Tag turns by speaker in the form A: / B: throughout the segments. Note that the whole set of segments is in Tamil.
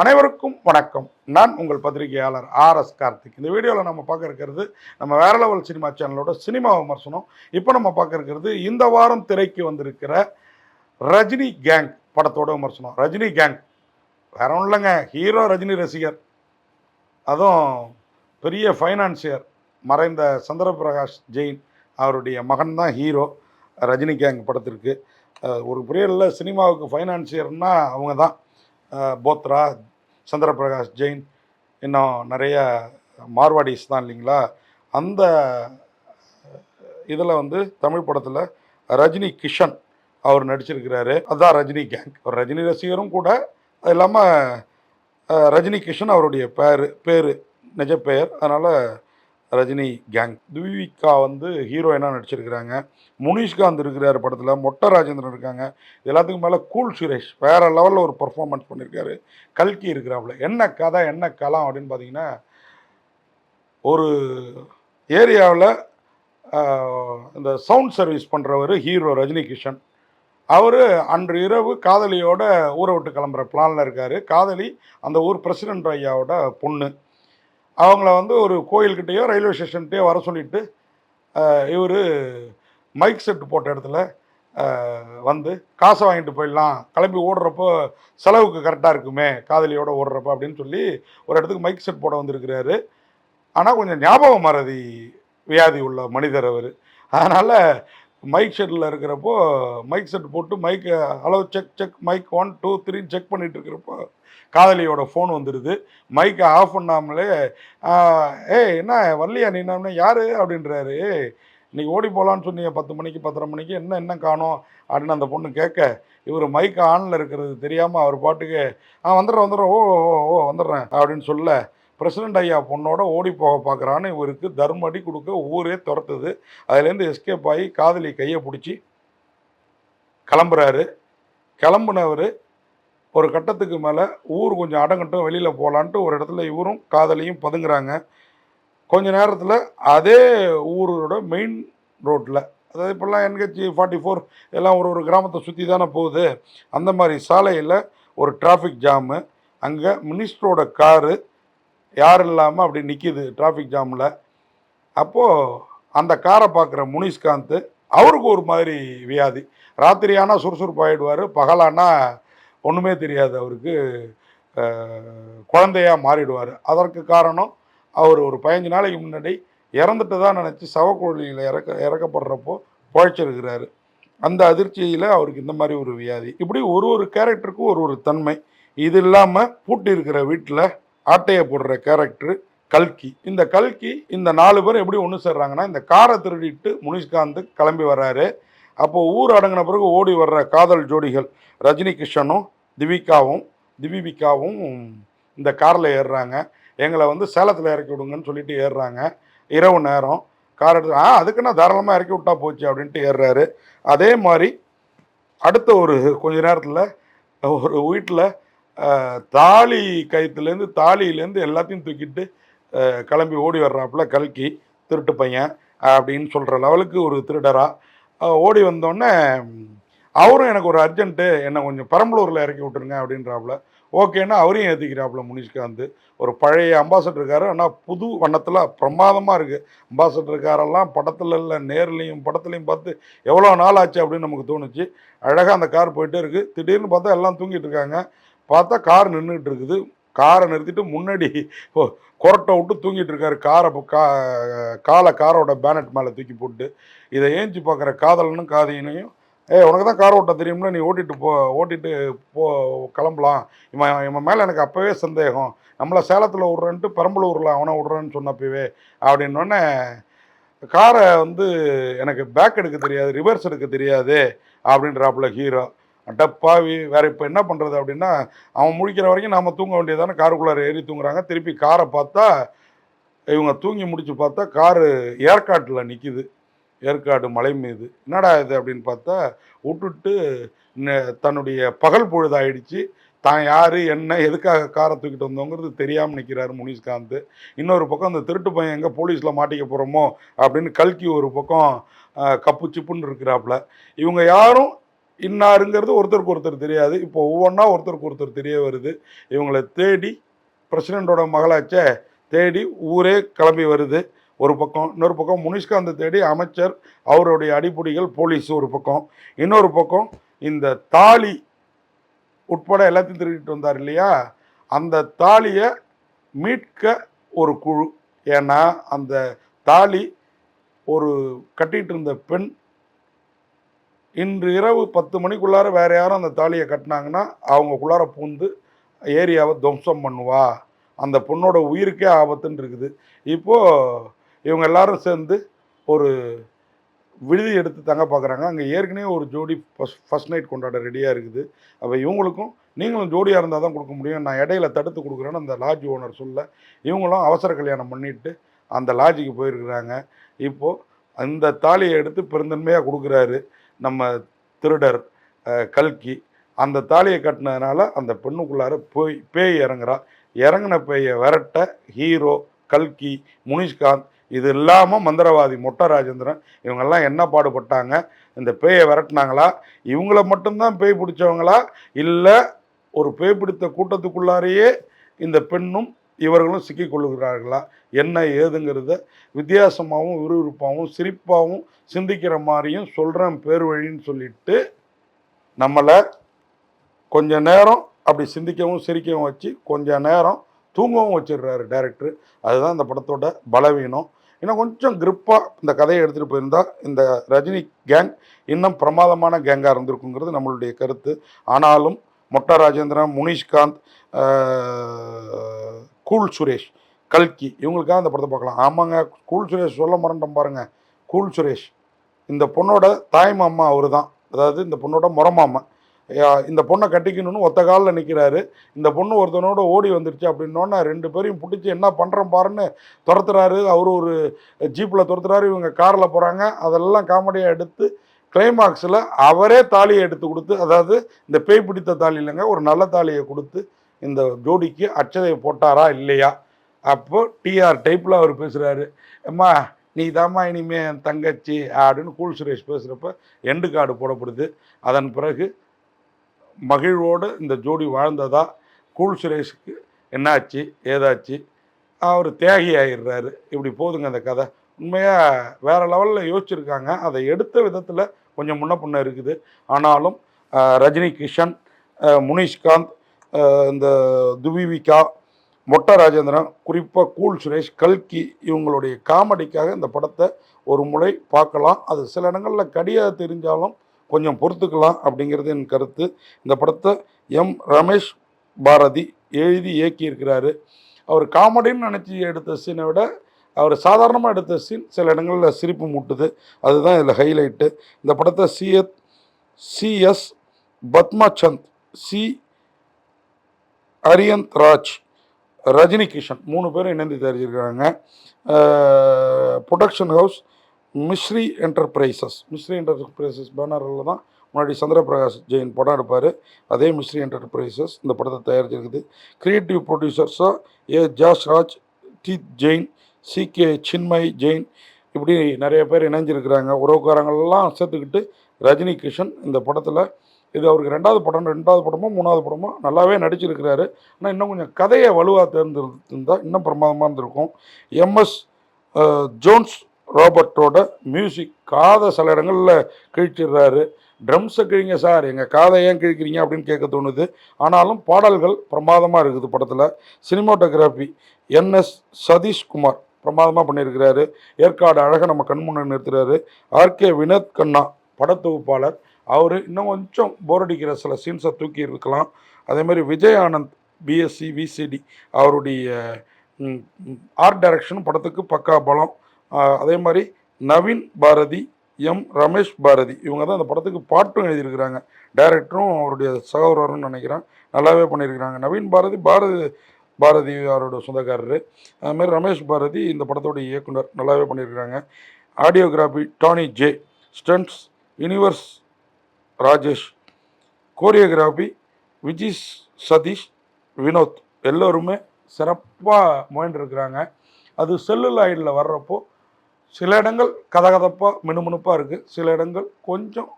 A: அனைவருக்கும் வணக்கம். நான் உங்கள் பத்திரிகையாளர் ஆர் எஸ் கார்த்திக். இந்த வீடியோவில் நம்ம பார்க்க இருக்கிறது நம்ம வேற லெவல் சினிமா சேனலோட சினிமா விமர்சனம். இப்போ நம்ம பார்க்க இருக்கிறது இந்த வாரம் திரைக்கு வந்திருக்கிற ரஜினி கேங் படத்தோட விமர்சனம். ரஜினி கேங் வேற ஒன்றும் இல்லைங்க. ஹீரோ ரஜினி ரசிகர். அதுவும் பெரிய ஃபைனான்சியர் மறைந்த சந்திரபிரகாஷ் ஜெயின் அவருடைய மகன் தான் ஹீரோ ரஜினி கேங் படத்திற்கு. ஒரு புரியல சினிமாவுக்கு ஃபைனான்சியர்னால் அவங்க தான். போத்ரா சந்திரபிரகாஷ் ஜெயின் இன்னும் நிறைய மார்வாடிஸ் தான் இல்லைங்களா? அந்த இதில் வந்து தமிழ் படத்தில் ரஜினி கிஷன் அவர் நடிச்சிருக்கிறாரு. அதுதான் ரஜினி கேங். ஒரு ரஜினி ரசிகரும் கூட அது இல்லாமல் ரஜினி கிஷன் அவருடைய பேர் பேர் நிஜ பெயர் அதனால் ரஜினி கேங் துவிகா வந்து ஹீரோயினாக நடிச்சிருக்கிறாங்க. முனிஷ்காந்த் இருக்கிறார் படத்தில். மொட்டை ராஜேந்திரன் இருக்காங்க. எல்லாத்துக்கும் மேலே கூல் சுரேஷ் வேறு லெவலில் ஒரு பர்ஃபார்மன்ஸ் பண்ணியிருக்காரு கல்கி இருக்கிறாப்புல. என்ன கதை என்ன கலாம் அப்படின்னு பார்த்தீங்கன்னா ஒரு ஏரியாவில் இந்த சவுண்ட் சர்வீஸ் பண்ணுறவர் ஹீரோ ரஜினி கிஷன் அவர் அன்று இரவு காதலியோட ஊரை விட்டு கிளம்புற பிளானில் இருக்கார். காதலி அந்த ஊர் பிரசிடென்ட் ஐயாவோட பொண்ணு. அவங்கள வந்து ஒரு கோயில்கிட்டேயோ ரயில்வே ஸ்டேஷன்கிட்டயோ வர சொல்லிட்டு இவர் மைக் செட் போட்ட இடத்துல வந்து காசை வாங்கிட்டு போயிடலாம். கிளம்பி ஓடுறப்போ செலவுக்கு கரெக்டாக இருக்குமே காதலியோடு ஓடுறப்ப அப்படின்னு சொல்லி ஒரு இடத்துக்கு மைக் செட் போட வந்திருக்கிறாரு. ஆனால் கொஞ்சம் ஞாபகம் மறதி வியாதி உள்ள மனிதர் அவர். அதனால் மைக் செட்டில் இருக்கிறப்போ மைக் செட் போட்டு மைக்கை hello check check mic one two த்ரீன்னு செக் பண்ணிட்டு இருக்கிறப்போ காதலியோட ஃபோன் வந்துடுது மைக்கை ஆஃப் பண்ணாமலே ஏய் என்ன வரலையா நீ என்ன யார்? அப்படின்றாரு. இன்றைக்கி ஓடி போகலான்னு சொன்னீங்க பத்து மணிக்கு பத்தரை மணிக்கு என்ன என்ன காணோம்? அப்படின்னு அந்த பொண்ணு கேட்க இவர் மைக் ஆனில் இருக்கிறது தெரியாமல் அவர் பாட்டுக்கு ஆ வந்துடுறேன் வந்துடுறேன் ஓ ஓ ஓ வந்துடுறேன் அப்படின்னு சொல்ல பிரசிடென்ட் ஐயா பொண்ணோட ஓடி போக பார்க்குறான்னு இவருக்கு தர்மடி கொடுக்க ஊரே துரத்துது. அதுலேருந்து எஸ்கேப் ஆகி காதலி கையை பிடிச்சி கிளம்புறாரு. கிளம்புனவர் ஒரு கட்டத்துக்கு மேலே ஊர் கொஞ்சம் அடங்கட்டும் வெளியில் போகலான்ட்டு ஒரு இடத்துல இவரும் காதலியும் பதுங்குறாங்க. கொஞ்ச நேரத்தில் அதே ஊரோட மெயின் ரோட்டில் அதாவது இப்போல்லாம் என்ஹெச்சி ஃபார்ட்டி ஃபோர் எல்லாம் ஒரு ஒரு கிராமத்தை சுற்றி தானே போகுது. அந்த மாதிரி சாலையில் ஒரு டிராஃபிக் ஜாமு அங்கே மினிஸ்டரோட காரு யாரும் இல்லாமல் அப்படி நிற்கிது டிராஃபிக் ஜாமில் அப்போது அந்த காரை பார்க்குற முனிஷ்காந்த் அவருக்கு ஒரு மாதிரி வியாதி. ராத்திரி ஆனால் சுறுசுறுப்பு பகலானா ஒன்றுமே தெரியாது அவருக்கு. குழந்தையாக மாறிடுவார். அதற்கு காரணம் அவர் ஒரு பதினஞ்சு நாளைக்கு முன்னாடி இறந்துட்டு தான் நினச்சி சவக்குழலியில் இறக்க இறக்கப்படுறப்போ பழைச்சிருக்கிறாரு அந்த அதிர்ச்சியில் அவருக்கு இந்த மாதிரி ஒரு வியாதி. இப்படி ஒரு ஒரு கேரக்டருக்கும் ஒரு ஒரு தன்மை. இது இல்லாமல் பூட்டி இருக்கிற வீட்டில் ஆட்டையை போடுற கேரக்டர் கல்கி. இந்த கல்கி இந்த நாலு பேர் எப்படி ஒன்று சேர்றாங்கன்னா இந்த காரை திருடிட்டு முனிஷ்காந்த் கிளம்பி வர்றாரு. அப்போ ஊர் அடங்கின பிறகு ஓடி வர்ற காதல் ஜோடிகள் ரஜினி கிருஷ்ணனும் திவிகாவும் திவிபிகாவும் இந்த காரில் ஏறுறாங்க. எங்களை வந்து சேலத்தில் இறக்கி விடுங்கன்னு சொல்லிட்டு ஏறுறாங்க. இரவு நேரம். கார் எடுத்து ஆ அதுக்கு நான் தாராளமாக இறக்கி விட்டா போச்சு அப்படின்ட்டு ஏறுறாரு. அதே மாதிரி அடுத்த ஒரு கொஞ்ச நேரத்தில் ஒரு வீட்டில் தாலி கயிற்றுலேருந்து தாலியிலேருந்து எல்லாத்தையும் தூக்கிட்டு கிளம்பி ஓடி வர்றாப்புல கல்கி திருட்டு பையன் அப்படின்னு சொல்கிற லெவலுக்கு ஒரு திருடராக ஓடி வந்தோடனே அவரும் எனக்கு ஒரு அர்ஜென்ட்டு என்னை கொஞ்சம் பெரம்பலூரில் இறக்கி விட்டுருங்க அப்படின்றாப்புல. ஓகேன்னா அவரையும் ஏற்றிக்கிறாப்புல முனிஷ்காந்த். ஒரு பழைய அம்பாசடர் இருக்காரு ஆனால் புது வண்ணத்தில் பிரமாதமாக இருக்குது அம்பாசடர் காரெல்லாம் படத்தில் இல்லை நேர்லையும் படத்துலையும் பார்த்து எவ்வளோ நாள் ஆச்சு அப்படின்னு நமக்கு தோணுச்சு. அழகாக அந்த கார் போயிட்டே இருக்குது திடீர்னு பார்த்தா எல்லாம் தூங்கிட்டு இருக்காங்க. பார்த்தா கார் நின்றுட்டு இருக்குது காரை நிறுத்திட்டு முன்னாடி கொரட்டை விட்டு தூங்கிட்டு இருக்காரு. காரை கா காலை காரோட பேனட் மேலே தூக்கி போட்டு இதை ஏஞ்சி பார்க்குற காதலனும் காதியினையும் ஏய் உனக்கு தான் கார் ஓட்ட தெரியும்ல நீ ஓட்டிட்டு போ ஓட்டிட்டு போ கிளம்பலாம். இவன் இவன் மேலே எனக்கு அப்போவே சந்தேகம். நம்மளை சேலத்தில் விட்றேன்ட்டு பெரம்பலூரில் அவனை விட்றேன்னு சொன்னப்பவே அப்படின்னோடனே காரை வந்து எனக்கு பேக் எடுக்க தெரியாது ரிவர்ஸ் எடுக்க தெரியாது அப்படின்றாப்புல ஹீரோ. அடப்பாவி. வேற இப்போ என்ன பண்ணுறது அப்படின்னா அவன் முழிக்கிற வரைக்கும் நாம் தூங்க வேண்டியதானே காருக்குள்ளார ஏறி தூங்குறாங்க. திருப்பி காரை பார்த்தா இவங்க தூங்கி முடிச்சு பார்த்தா காரு ஏற்காட்டில் நிற்கிது ஏற்காடு மலை மீது. என்னடா இது அப்படின்னு பார்த்தா விட்டுட்டு தன்னுடைய பகல் பொழுதாயிடுச்சு. தான் யார் என்ன எதுக்காக காரை தூக்கிட்டு வந்தோங்கிறது தெரியாமல் நிற்கிறாரு முனிஷ்காந்த். இன்னொரு பக்கம் அந்த திருட்டு பையன் எங்கே போலீஸில் மாட்டிக்க போகிறோமோ அப்படின்னு கல்கி ஒரு பக்கம் கப்பு சிப்புன்னு இருக்கிறாப்புல. இவங்க யாரும் இன்னாருங்கிறது ஒருத்தருக்கு ஒருத்தர் தெரியாது. இப்போ ஒவ்வொன்றா ஒருத்தருக்கு ஒருத்தர் தெரிய வருது. இவங்களை தேடி பிரசிடெண்ட்டோட மகளாச்சே தேடி ஊரே கிளம்பி வருது. ஒரு பக்கம் இன்னொரு பக்கம் முனிஷ்காந்தை தேடி அமைச்சர் அவருடைய அடிப்படைகள் போலீஸ் ஒரு பக்கம். இன்னொரு பக்கம் இந்த தாலி உட்பட எல்லாத்தையும் திருடிட்டு வந்தார் இல்லையா? அந்த தாலியை மீட்க ஒரு குழு. ஏன்னா அந்த தாலி ஒரு கட்டிட்டு இருந்த பெண் இன்று இரவு பத்து மணிக்குள்ளார வேற யாரும் அந்த தாலியை கட்டினாங்கன்னா அவங்கக்குள்ளார பூந்து ஏரியாவை துவம்சம் பண்ணுவா. அந்த பொண்ணோட உயிருக்கே ஆபத்துன்னு இருக்குது. இப்போது இவங்க எல்லாரும் சேர்ந்து ஒரு விடுதி எடுத்து தங்க பார்க்குறாங்க அங்கே ஏற்கனவே ஒரு ஜோடி ஃபஸ்ட் ஃபஸ்ட் நைட் கொண்டாட ரெடியாக இருக்குது. அப்போ இவங்களுக்கும் நீங்களும் ஜோடியாக இருந்தால் தான் கொடுக்க முடியும். நான் இடையில தடுத்து கொடுக்குறேன்னு அந்த லாட்ஜ் ஓனர் சொல்ல இவங்களும் அவசர கல்யாணம் பண்ணிட்டு அந்த லாட்ஜுக்கு போயிருக்கிறாங்க. இப்போது அந்த தாலியை எடுத்து பெருந்தன்மையாக கொடுக்குறாரு. நம்ம திருடர் கல்கி அந்த தாலியை கட்டினதுனால அந்த பெண்ணுக்குள்ளார போய் பேய் இறங்குறா. இறங்கின பேயை விரட்ட ஹீரோ கல்கி முனிஷ்காந்த் இது இல்லாமல் மந்திரவாதி மொட்டை ராஜேந்திரன். இவங்கெல்லாம் என்ன பாடுபட்டாங்க? இந்த பேயை விரட்டினாங்களா? இவங்கள மட்டும்தான் பேய் பிடிச்சவங்களா? இல்லை ஒரு பேய் பிடித்த கூட்டத்துக்குள்ளாரையே இந்த பெண்ணும் இவர்களும் சிக்கிக்கொள்ளுகிறார்களா? என்ன ஏதுங்கிறத வித்தியாசமாகவும் விறுவிறுப்பாகவும் சிரிப்பாகவும் சிந்திக்கிற மாதிரியும் சொல்கிறேன் பேர் வழின்னு சொல்லிட்டு நம்மளை கொஞ்ச நேரம் அப்படி சிந்திக்கவும் சிரிக்கவும் வச்சு கொஞ்ச நேரம் தூங்கவும் வச்சிடுறாரு டேரக்டர் அதுதான் இந்த படத்தோட பலவீனம். இன்னும் கொஞ்சம் கிரிப்பாக இந்த கதையை எடுத்துகிட்டு போயிருந்தால் இந்த ரஜினி கேங் இன்னும் பிரமாதமான கேங்காக இருந்திருக்குங்கிறது நம்மளுடைய கருத்து. ஆனாலும் மொட்டா ராஜேந்திரன் முனிஷ்காந்த் கூல் சுரேஷ் கல்கி. இவங்களுக்காக அந்த படத்தை பார்க்கலாம். ஆமாங்க கூல் சுரேஷ் சொல்ல மறந்துட்டோம் பாருங்கள் கூல் சுரேஷ். இந்த பொண்ணோட தாய் மாமா அவர் தான் அதாவது இந்த பொண்ணோட முறமாமா இந்த பொண்ணை கட்டிக்கணும்னு ஒத்த காலில் நிற்கிறாரு இந்த பொண்ணு ஒருத்தனோட ஓடி வந்துருச்சு அப்படின்னோடனே ரெண்டு பேரையும் பிடிச்சி என்ன பண்ணுறோம் பாருன்னு துரத்துறாரு. அவர் ஒரு ஜீப்பில் துரத்துறாரு இவங்க காரில் போகிறாங்க அதெல்லாம் காமெடியாக எடுத்து கிளைமாக்ஸில் அவரே தாலியை எடுத்து கொடுத்து அதாவது இந்த பேய் பிடித்த தாலி இல்லைங்க ஒரு நல்ல தாலியை கொடுத்து இந்த ஜோடிக்கு அச்சதையை போட்டாரா இல்லையா? அப்போ டிஆர் டைப்பில் அவர் பேசுகிறாரு அம்மா நீ தாம்மா இனிமே என் தங்கச்சி அப்படின்னு கூல் சுரேஷ் பேசுகிறப்ப எண்டு கார்டு போடப்படுது. அதன் பிறகு மகிழ்வோடு இந்த ஜோடி வாழ்ந்ததா? கூல் சுரேஷுக்கு என்னாச்சு? ஏதாச்சு? அவர் தியாகி ஆயிடுறாரு இப்படி போதுங்க அந்த கதை. உண்மையாக வேறு லெவலில் யோசிச்சிருக்காங்க. அதை எடுத்த விதத்தில் கொஞ்சம் முன்ன பின்ன இருக்குது. ஆனாலும் ரஜினி கிஷன் முனிஷ்காந்த் இந்த துவிவிகா மொட்டை ராஜேந்திரன் குறிப்பாக கூல் சுரேஷ் கல்கி இவங்களுடைய காமெடிக்காக இந்த படத்தை ஒரு முறை பார்க்கலாம். அது சில இடங்களில் கடியாக தெரிஞ்சாலும் கொஞ்சம் பொறுத்துக்கலாம் அப்படிங்கிறது என் கருத்து. இந்த படத்தை எம். ரமேஷ் பாரதி எழுதி இயக்கியிருக்கிறாரு. அவர் காமெடின்னு நினச்சி எடுத்த சீனை விட அவர் சாதாரணமாக எடுத்த சீன் சில இடங்களில் சிரிப்பு மூட்டுது. அதுதான் இதில் ஹைலைட்டு இந்த படத்தை சிஎத் சிஎஸ் பத்மாச்சந்த் சி அரியந்த் ராஜ் ரஜினி கிஷன் மூணு பேரும் இணைந்து தெரிஞ்சிருக்கிறாங்க production house Misri enterprises Misri enterprises பேனரில் தான் முன்னாடி சந்திரபிரகாஷ் ஜெயின் படம் எடுப்பார். அதே மிஸ்ரி என்டர்பிரைசஸ் இந்த படத்தை தயாரிச்சிருக்குது. க்ரியேட்டிவ் ப்ரொடியூசர்ஸாக A jazz Raj T Jain C K Chinmay Jain இப்படி நிறைய பேர் இணைஞ்சிருக்கிறாங்க. உறவுக்காரங்கள்லாம் சேர்த்துக்கிட்டு ரஜினி கிஷன் இந்த படத்தில் இது அவருக்கு ரெண்டாவது படம் ரெண்டாவது படமோ மூணாவது படமோ நல்லாவே நடிச்சிருக்கிறாரு. ஆனால் இன்னும் கொஞ்சம் கதையை வலுவாக தேர்ந்தெடுத்திருந்தால் இன்னும் பிரமாதமாக இருந்திருக்கும். எம்எஸ் ஜோன்ஸ் ராபர்ட்டோட மியூசிக் காதை சில இடங்களில் கிழிச்சிடுறாரு. ட்ரம்ஸை கிழிங்க சார் எங்கள் காதை ஏன் கிழிக்கிறீங்க அப்படின்னு கேட்க தோணுது. ஆனாலும் பாடல்கள் பிரமாதமாக இருக்குது படத்தில். சினிமாட்டோகிராஃபி என்எஸ் சதீஷ்குமார் பிரமாதமாக பண்ணியிருக்கிறாரு. ஏற்காடு அழகாக நம்ம கண்முன்ன நிறுத்துறாரு. ஆர்கே வினோத் கண்ணா படத்தொகுப்பாளர் அவர் இன்னும் கொஞ்சம் போர் அடிக்கிற சில சீன்ஸை தூக்கி இருக்கலாம். அதே மாதிரி விஜய் ஆனந்த் பிஎஸ்சி விசிடி அவருடைய ஆர்ட் டைரக்ஷன் படத்துக்கு பக்கா பலம். அதே மாதிரி நவீன் பாரதி எம் ரமேஷ் பாரதி இவங்க தான் அந்த படத்துக்கு பாட்டும் எழுதியிருக்கிறாங்க. டைரக்டரும் அவருடைய சகோதரர்னு நினைக்கிறேன். நல்லாவே பண்ணியிருக்கிறாங்க. நவீன் பாரதி பாரதி பாரதி அவரோட சொந்தக்காரரு. அதுமாதிரி ரமேஷ் பாரதி இந்த படத்தோடைய இயக்குனர். நல்லாவே பண்ணியிருக்கிறாங்க. Audiography Danny J stunts universe Rajesh choreography Vijay Satish Vinod எல்லோருமே சிறப்பாக முயன்றிருக்கிறாங்க. அது செல்லுலாய்டில் வர்றப்போ சில இடங்கள் கதகதப்பாக மினுமினுப்பாக இருக்குது சில இடங்கள் கொஞ்சம்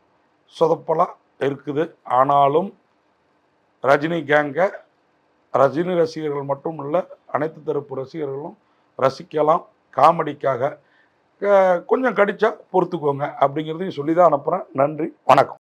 A: சொதப்பலாக இருக்குது. ஆனாலும் ரஜினி கேங்கை ரஜினி ரசிகர்கள் மட்டும் இல்லை அனைத்து தரப்பு ரசிகர்களும் ரசிக்கலாம் காமெடிக்காக. கொஞ்சம் கடிச்சா பொறுத்துக்கோங்க அப்படிங்கிறதையும் சொல்லி தான் அனுப்புகிறேன் நன்றி வணக்கம்.